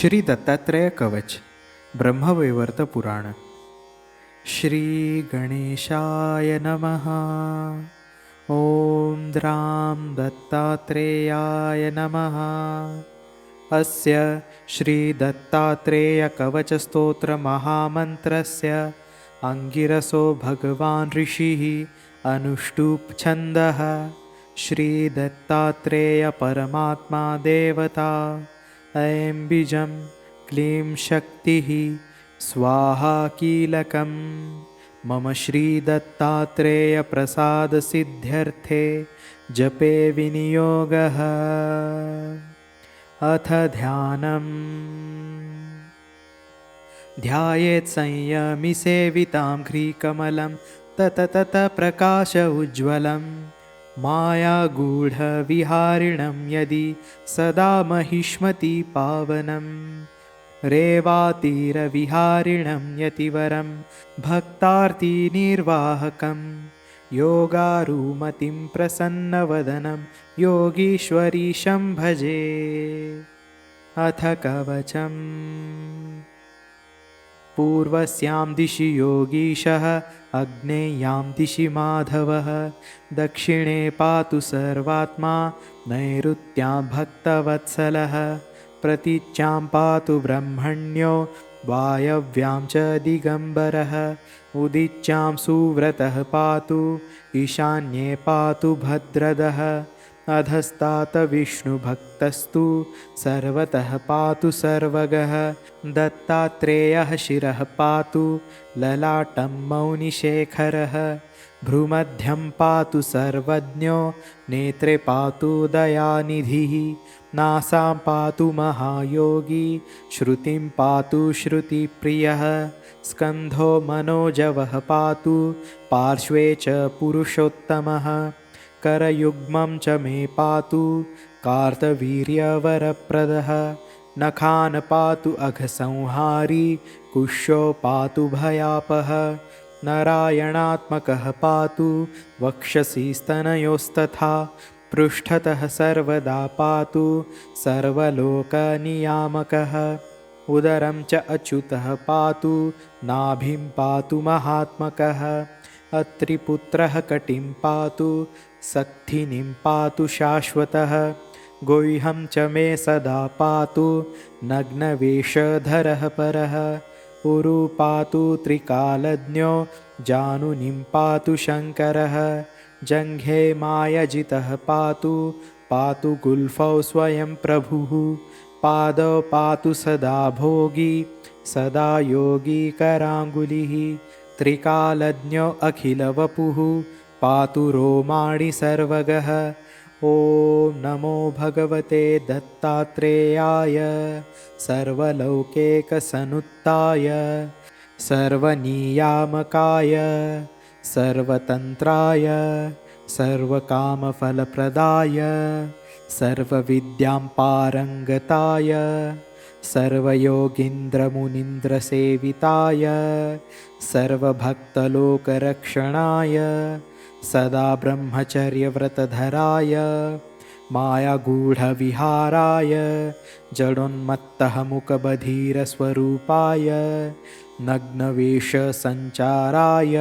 श्री दत्तात्रेय कवच ब्रह्मवैवर्त पुराण. श्री गणेशाय नमः. ॐ द्रां दत्तात्रेयाय नमः. अस्य श्रीदत्तात्रेयकवचस्तोत्रमहामन्त्रस्य अङ्गिरसो भगवान् ऋषिः अनुष्टुप्छन्दः. श्रीदत्तात्रेयपरमात्मा देवता ऐं बीजं क्लीं शक्तिः स्वाहा कीलकं मम श्रीदत्तात्रेयप्रसादसिद्ध्यर्थे जपे विनियोगः। अथ ध्यानम्। ध्यायेत् संयमिसेवितां घ्रीकमलं तत प्रकाश उज्ज्वलम् मायागूढविहारिणं यदि सदा महिष्मति पावनं। रेवातीरविहारिणं यतिवरं भक्तार्तिनिर्वाहकं योगारुमतिं प्रसन्नवदनं योगीश्वरीशं भजे। अथ कवचम् पूर्वस्यां दिशि योगीशः अग्नेयां दिशि माधवः। दक्षिणे पातु सर्वात्मा नैऋत्यां भक्तवत्सलः। प्रतीच्यां पातु ब्रह्मण्यो वायव्यां च दिगम्बरः। उदिच्यां सुव्रतः पातु ईशान्ये पातु भद्रदः अधस्तात् विष्णुभक्तस्तु सर्वतः पातु सर्वगः। दत्तात्रेयः शिरः पातु ललाटं मौनिशेखरः। भ्रूमध्यं पातु सर्वज्ञो नेत्रे पातु दयानिधिः। नासां पातु महायोगी श्रुतिं पातु श्रुतिप्रियः। स्कन्धो मनोजवः पातु पार्श्वे च पुरुषोत्तमः करयुग्मं च मे पातु कार्तवीर्यवरप्रदः। नखान् पातु अघसंहारी कुशो पातु भयापः। नारायणात्मकः पातु वक्षसि स्तनयोस्तथा। पृष्ठतः सर्वदा पातु सर्वलोकनियामकः। उदरं च अच्युतः पातु नाभिं पातु महात्मकः। अत्रिपुत्रः कटिं पातु सक्थिनिं पातु शाश्वतः गुह्यं च मे सदा पातु नग्नवेषधरः परः। उरु पातु त्रिकालज्ञो जानुनिं पातु शङ्करः जङ्घे मायजितः पातु पातु गुल्फौ स्वयं प्रभुः। पादौ पातु सदा भोगी सदा योगी कराङ्गुलिः। त्रिकालज्ञो अखिलवपुः पातु रोमाणि सर्वगः। ॐ नमो भगवते दत्तात्रेयाय सर्वलौकेकसनुत्ताय सर्वनियामकाय सर्वतन्त्राय सर्वकामफलप्रदाय सर्वविद्यां पारङ्गताय सर्वयोगीन्द्रमुनीन्द्रसेविताय सर्वभक्तलोकरक्षणाय सदा ब्रह्मचर्यव्रतधराय मायागूढविहाराय जडोन्मत्तः नग्नवेषसञ्चाराय।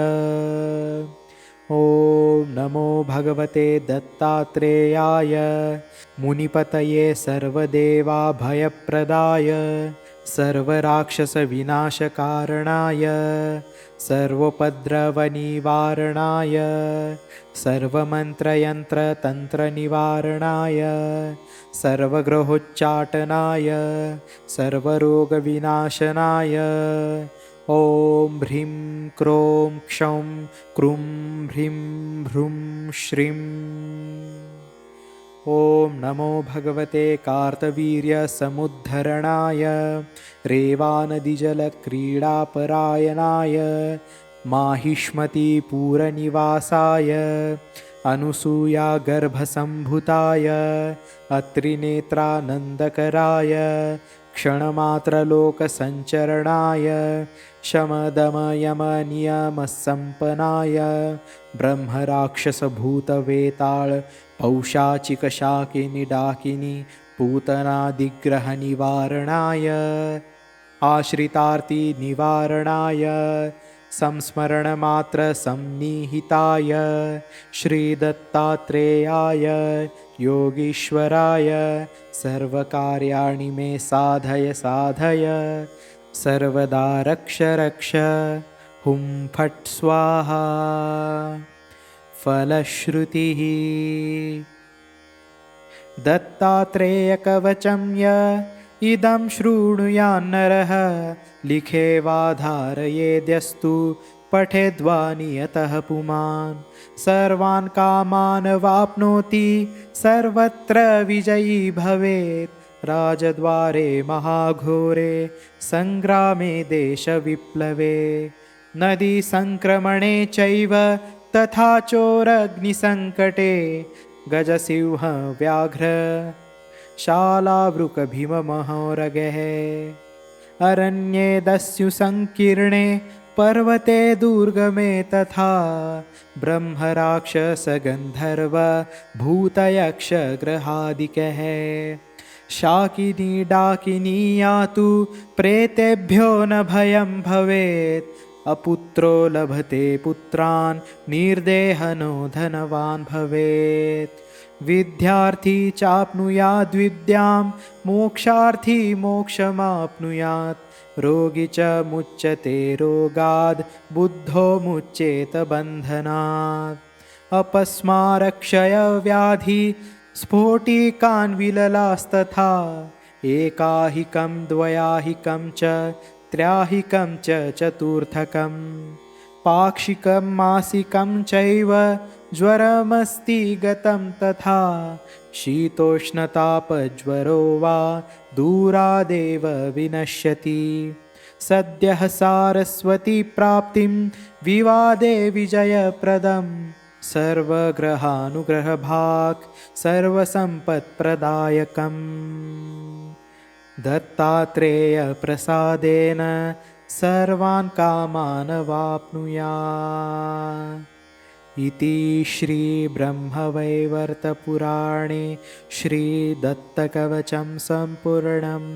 ॐ नमो भगवते दत्तात्रेयाय मुनिपतये सर्वदेवाभयप्रदाय सर्वराक्षसविनाशकारणाय सर्वोपद्रवनिवारणाय सर्वमन्त्रयन्त्रतन्त्रनिवारणाय सर्वग्रहोच्चाटनाय सर्वरोगविनाशनाय। ॐ ह्रीं क्रों क्षौं क्रुं ह्रीं भ्रूं श्रीं ॐ नमो भगवते कार्तवीर्यसमुद्धरणाय रेवानदीजलक्रीडापरायणाय माहिष्मतीपूरनिवासाय अनुसूयागर्भसम्भुताय अत्रिनेत्रानन्दकराय क्षणमात्रलोकसञ्चरणाय शमदमयमनियमसम्पन्नाय ब्रह्मराक्षसभूतवेताळ पौशाचिकशाकिनि डाकिनि पूतनादिग्रहनिवारणाय आश्रितार्तिनिवारणाय संस्मरणमात्रसन्निहिताय श्रीदत्तात्रेयाय योगीश्वराय सर्वकार्याणि मे साधय साधय सर्वदा रक्ष रक्ष हुं फट् स्वाहा फलश्रुतिः। दत्तात्रेयकवचं य इदं शृणुयान्नरः लिखे वा धारयेद्यस्तु पठेद्वा नियतः पुमान्। सर्वान् कामान् वाप्नोति सर्वत्र विजयी भवेत्। राजद्वारे महाघोरे सङ्ग्रामे देशविप्लवे। नदीसङ्क्रमणे चैव तथा चोरग्निसङ्कटे गजसिंहव्याघ्र शालावृकभीममहोरगः। अरण्ये दस्युसङ्कीर्णे पर्वते दुर्गमे तथा ब्रह्मराक्षसगन्धर्व भूतयक्षग्रहादिकः। शाकिनी डाकिनी यातु प्रेतेभ्यो न भयं भवेत् अपुत्रो लभते पुत्रान् निर्देहनो धनवान् भवेत्। विद्यार्थी चाप्नुयाद्विद्यां मोक्षार्थी मोक्षमाप्नुयात्। रोगी च मुच्यते रोगाद् बुद्धो मुच्येत बन्धनात्। अपस्मारक्षयव्याधि स्फोटिकान् विललास्तथा। एकाहिकं द्वयाहिकं च त्र्याहिकं च चतुर्थकं पाक्षिकं मासिकं चैव ज्वरमस्ति गतं तथा शीतोष्णतापज्वरो वा दूरादेव विनश्यति। सद्यः सारस्वतीप्राप्तिं विवादे विजयप्रदं सर्वग्रहानुग्रहभाक् सर्वसम्पत्प्रदायकम् दत्तात्रेयप्रसादेन सर्वान् कामान् वाप्नुया इति श्रीब्रह्मवैवर्तपुराणे श्रीदत्तकवचं सम्पूर्णम्